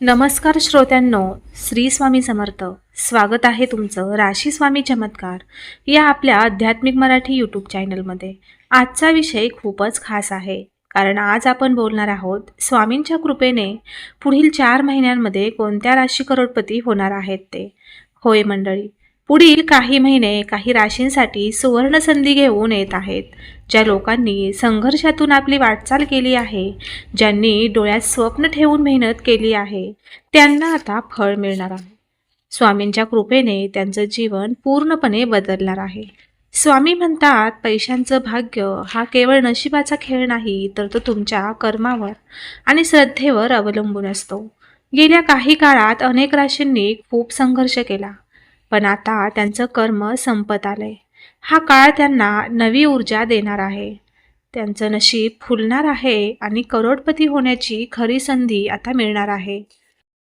नमस्कार श्रोत्यांनो श्री स्वामी समर्थ. स्वागत आहे तुमचं राशी स्वामी चमत्कार या आपल्या आध्यात्मिक मराठी यूट्यूब चॅनलमध्ये आजचा विषय खूपच खास आहे कारण आज आपण बोलणार आहोत स्वामींच्या कृपेने पुढील चार महिन्यांमध्ये कोणत्या राशी करोडपती होणार आहेत ते. होय मंडळी पुढील काही महिने काही राशींसाठी सुवर्ण संधी घेऊन येत आहेत. ज्या लोकांनी संघर्षातून आपली वाटचाल केली आहे ज्यांनी डोळ्यात स्वप्न ठेवून मेहनत केली आहे त्यांना आता फळ मिळणार आहे. स्वामींच्या कृपेने त्यांचं जीवन पूर्णपणे बदलणार आहे. स्वामी म्हणतात पैशांचं भाग्य हा केवळ नशिबाचा खेळ नाही तर तो तुमच्या कर्मावर आणि श्रद्धेवर अवलंबून असतो. गेल्या काही काळात अनेक राशींनी खूप संघर्ष केला पण आता त्यांचं कर्म संपत आलंय. हा काळ त्यांना नवी ऊर्जा देणार आहे. त्यांचं नशीब फुलणार आहे आणि करोडपती होण्याची खरी संधी आता मिळणार आहे.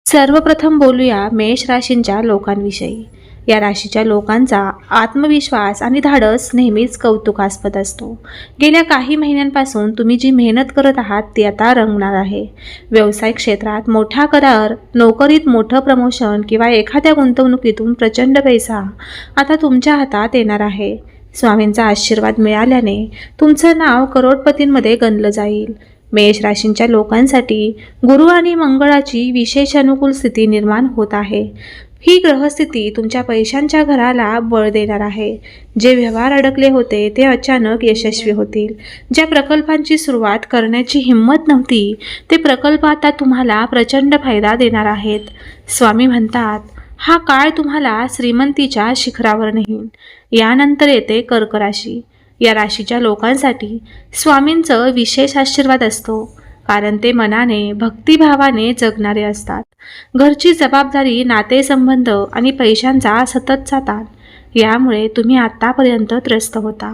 सर्वप्रथम बोलूया मेष राशींच्या लोकांविषयी. या राशीच्या लोकांचा आत्मविश्वास आणि धाडस नेहमीच कौतुकास्पद असतो. गेल्या काही महिन्यांपासून तुम्ही जी मेहनत करत आहात ती आता रंगणार आहे. व्यवसाय क्षेत्रात मोठा करार नोकरीत मोठं प्रमोशन किंवा एखाद्या गुंतवणुकीतून प्रचंड पैसा आता तुमच्या हातात येणार आहे. स्वामींचा आशीर्वाद मिळाल्याने तुमचं नाव करोडपतींमध्ये गणलं जाईल. मेष राशींच्या लोकांसाठी गुरु आणि मंगळाची विशेष अनुकूल स्थिती निर्माण होत आहे. ही ग्रहस्थिती तुमच्या पैशांच्या घराला बळ देणार आहे. जे व्यवहार अडकले होते ते अचानक यशस्वी होतील. ज्या प्रकल्पांची सुरुवात करण्याची हिंमत नव्हती ते प्रकल्प आता तुम्हाला प्रचंड फायदा देणार आहेत. स्वामी म्हणतात हा काळ तुम्हाला श्रीमंतीच्या शिखरावर नेईल यानंतर येते कर्क राशी या राशीच्या लोकांसाठी स्वामींचं विशेष आशीर्वाद असतो. कारण ते मनाने भक्तिभावाने जगणारे असतात. घरची जबाबदारी नातेसंबंध आणि पैशांचा सततचा ताण यामुळे तुम्ही आत्तापर्यंत त्रस्त होता.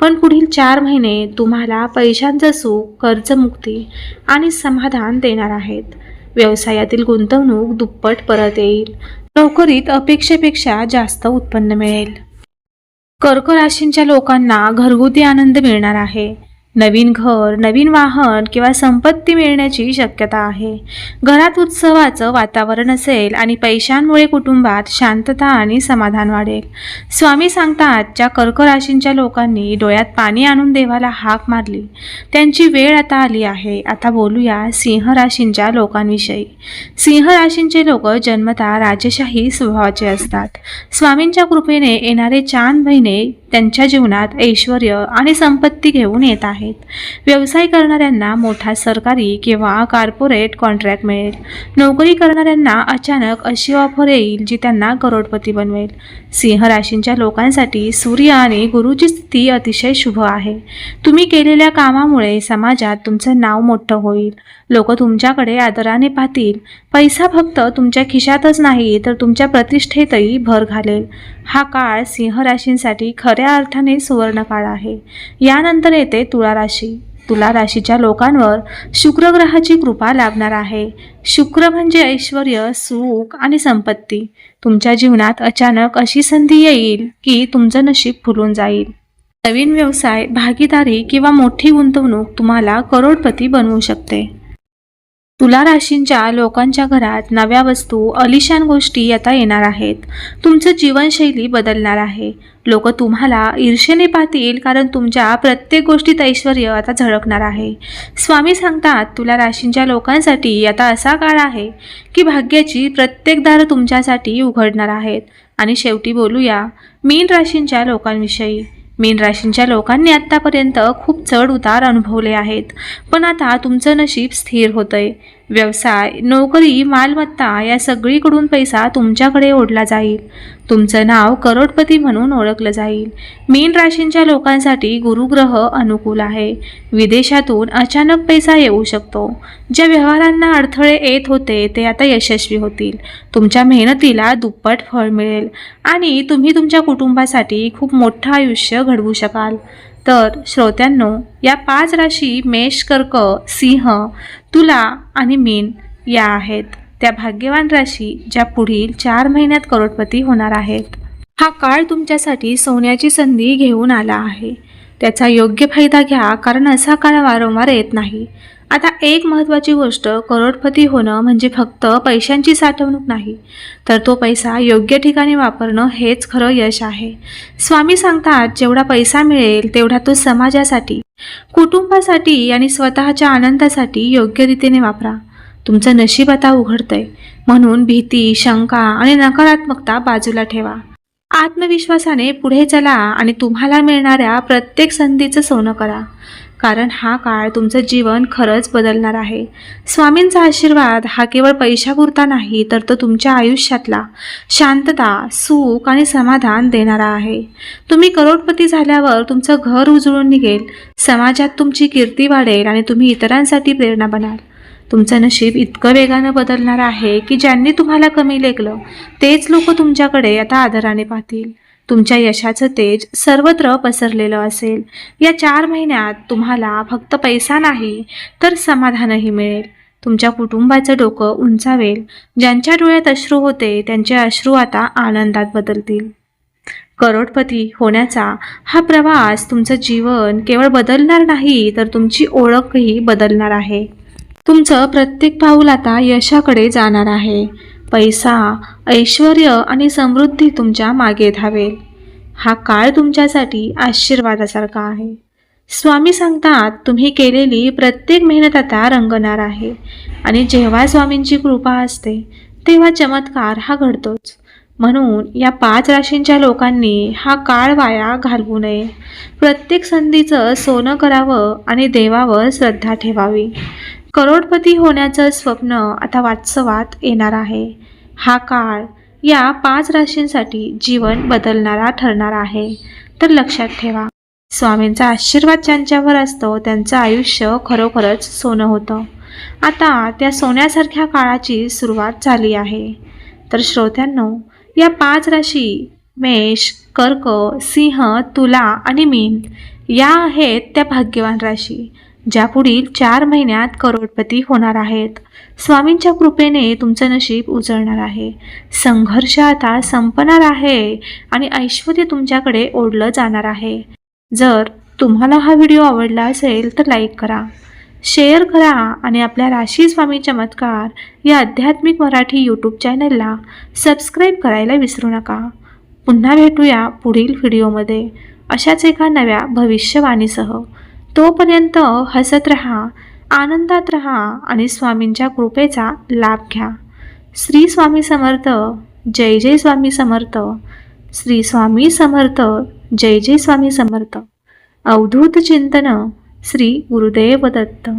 पण पुढील चार महिने तुम्हाला पैशांचं सुख कर्जमुक्ती आणि समाधान देणार आहेत. व्यवसायातील गुंतवणूक दुप्पट परत येईल. नोकरीत अपेक्षेपेक्षा जास्त उत्पन्न मिळेल. कर्क राशींच्या लोकांना घरगुती आनंद मिळणार आहे. नवीन घर नवीन वाहन किंवा संपत्ती मिळण्याची शक्यता आहे. घरात उत्सवाचं वातावरण असेल आणि पैशांमुळे कुटुंबात शांतता आणि समाधान वाढेल. स्वामी सांगतात ज्या कर्क राशींच्या लोकांनी डोळ्यात पाणी आणून देवाला हाक मारली त्यांची वेळ आता आली आहे. आता बोलूया सिंह राशींच्या लोकांविषयी. सिंह राशींचे लोक जन्मता राजशाही स्वभावाचे असतात. स्वामींच्या कृपेने येणारे चांद महिने त्यांच्या जीवनात ऐश्वर आणि संपत्ती घेऊन येत आहेत. व्यवसाय करणाऱ्यांना मोठा सरकारी किंवा कॉर्पोरेट कॉन्ट्रॅक्ट मिळेल. नोकरी करणाऱ्यांना अचानक अशी ऑफर येईल जी त्यांना करोडपती बनवेल. सिंह राशींच्या लोकांसाठी सूर्य आणि गुरुची स्थिती अतिशय शुभ आहे. तुम्ही केलेल्या कामामुळे समाजात तुमचं नाव मोठं होईल. लोक तुमच्याकडे आदराने पाहतील. पैसा फक्त तुमच्या खिशातच नाही तर तुमच्या प्रतिष्ठेतही भर घालेल. हा काळ सिंह राशींसाठी खऱ्या अर्थाने सुवर्ण काळ आहे. यानंतर येते तुळा राशी. तुला राशीच्या लोकांवर शुक्र ग्रहाची कृपा लाभणार आहे. शुक्र म्हणजे ऐश्वर सुख आणि संपत्ती. तुमच्या जीवनात अचानक अशी संधी येईल की तुमचं नशीब फुलून जाईल. नवीन व्यवसाय भागीदारी किंवा मोठी गुंतवणूक तुम्हाला करोडपती बनवू शकते. तुला राशींच्या लोकांच्या घरात नव्या वस्तू अलिशान गोष्टी आता येणार आहेत. तुमचं जीवनशैली बदलणार आहे. लोक तुम्हाला ईर्षेने पाहतील कारण तुमच्या प्रत्येक गोष्टीत ऐश्वर आता झळकणार आहे. स्वामी सांगतात तुला राशींच्या लोकांसाठी आता असा काळ आहे की भाग्याची प्रत्येक दारं तुमच्यासाठी उघडणार आहेत. आणि शेवटी बोलूया मीन राशींच्या लोकांविषयी. मीन राशींच्या लोकांनी आत्तापर्यंत खूप चढ उतार अनुभवले आहेत. पण आता तुमचं नशीब स्थिर होतंय. व्यवसाय नोकरी मालमत्ता या सगळीकडून पैसा तुमच्याकडे ओढला जाईल. तुमचं नाव करोडपती म्हणून ओळखलं जाईल. मीन राशींच्या लोकांसाठी गुरुग्रह अनुकूल आहे. विदेशातून अचानक पैसा येऊ शकतो. ज्या व्यवहारांना अडथळे येत होते ते आता यशस्वी होतील. तुमच्या मेहनतीला दुप्पट फळ मिळेल आणि तुम्ही तुमच्या कुटुंबासाठी खूप मोठं आयुष्य घडवू शकाल. तर श्रोत्यांनो या पाच राशी मेष कर्क सिंह तुला आणि मीन या आहेत. त्या भाग्यवान राशी ज्या पुढील चार महिन्यात करोडपती होणार आहेत. हा काळ तुमच्यासाठी सोन्याची संधी घेऊन आला आहे. त्याचा योग्य फायदा घ्या कारण असा काळ वारंवार येत नाही. आता एक महत्त्वाची गोष्ट करोडपती होणं म्हणजे फक्त पैशांची साठवणूक नाही. तर तो पैसा योग्य ठिकाणी वापरणं हेच खरं यश आहे. स्वामी सांगतात जेवढा पैसा मिळेल तेवढा तो समाजासाठी कुटुंबासाठी आणि स्वतःच्या आनंदासाठी योग्य रीतीने वापरा. तुमचं नशीब आता उघडतंय. म्हणून भीती शंका आणि नकारात्मकता बाजूला ठेवा. आत्मविश्वासाने पुढे चला आणि तुम्हाला मिळणाऱ्या प्रत्येक संधीचं सोनं करा. कारण हा काळ तुमचं जीवन खरंच बदलणार आहे. स्वामींचा आशीर्वाद हा केवळ पैशापुरता नाही तर तो तुमच्या आयुष्यातला शांतता सुख आणि समाधान देणारा आहे. तुम्ही करोडपती झाल्यावर तुमचं घर उजळून निघेल समाजात तुमची कीर्ती वाढेल आणि तुम्ही इतरांसाठी प्रेरणा बनाल. तुमचं नशीब इतकं वेगानं बदलणार आहे की ज्यांनी तुम्हाला कमी लेखलं तेच लोक तुमच्याकडे आता आदराने पाहतील. तुमच्या यशाचं तेज सर्वत्र पसरलेलं असेल. या चार महिन्यात तुम्हाला फक्त पैसा नाही तर समाधानही मिळेल. तुमच्या कुटुंबाचं डोकं उंचावेल. ज्यांच्या डोळ्यात अश्रू होते त्यांचे अश्रू आता आनंदात बदलतील. करोडपती होण्याचा हा प्रवास तुमचं जीवन केवळ बदलणार नाही तर तुमची ओळखही बदलणार आहे. तुमचं प्रत्येक पाऊल आता यशाकडे जाणार आहे. पैसा ऐश्वर आणि समृद्धी तुमच्या मागे धावेल हा काळ तुमच्यासाठी आशीर्वादासारखा आहे. स्वामी सांगतात तुम्ही केलेली प्रत्येक मेहनत आता रंगणार आहे. आणि जेव्हा स्वामींची कृपा असते तेव्हा चमत्कार हा घडतोच. म्हणून या पाच राशींच्या लोकांनी हा काळ वाया घालवू नये. प्रत्येक संधीचं सोनं करावं आणि देवावर श्रद्धा ठेवावी. करोडपती होण्याचं स्वप्न आता वास्तवात येणार आहे. हा काळ या पाच राशींसाठी जीवन बदलणारा ठरणार आहे. तर लक्षात ठेवा स्वामींचा आशीर्वाद ज्यांच्यावर असतो त्यांचं आयुष्य खरोखरच सोनं होतं. आता त्या सोन्यासारख्या काळाची सुरुवात झाली आहे. तर श्रोत्यांनो या पाच राशी मेष कर्क सिंह तुला आणि मीन या आहेत त्या भाग्यवान राशी. ज्या पुढील चार महिन्यात करोडपती होणार आहेत. स्वामींच्या कृपेने तुमचं नशीब उजळणार आहे. संघर्ष आता संपणार आहे आणि ऐश्वर तुमच्याकडे ओढलं जाणार आहे. जर तुम्हाला हा व्हिडिओ आवडला असेल तर लाईक करा. शेअर करा आणि आपल्या राशी स्वामी चमत्कार या आध्यात्मिक मराठी यूट्यूब चॅनलला सबस्क्राईब करायला विसरू नका. पुन्हा भेटूया पुढील व्हिडिओमध्ये. अशाच एका नव्या भविष्यवाणीसह. तोपर्यंत हसत रहा आनंदात रहा आणि स्वामींच्या कृपेचा लाभ घ्या. श्री स्वामी समर्थ जय जय स्वामी समर्थ. श्री स्वामी समर्थ जय जय स्वामी समर्थ. अवधूत चिंतन श्री गुरुदेव दत्त.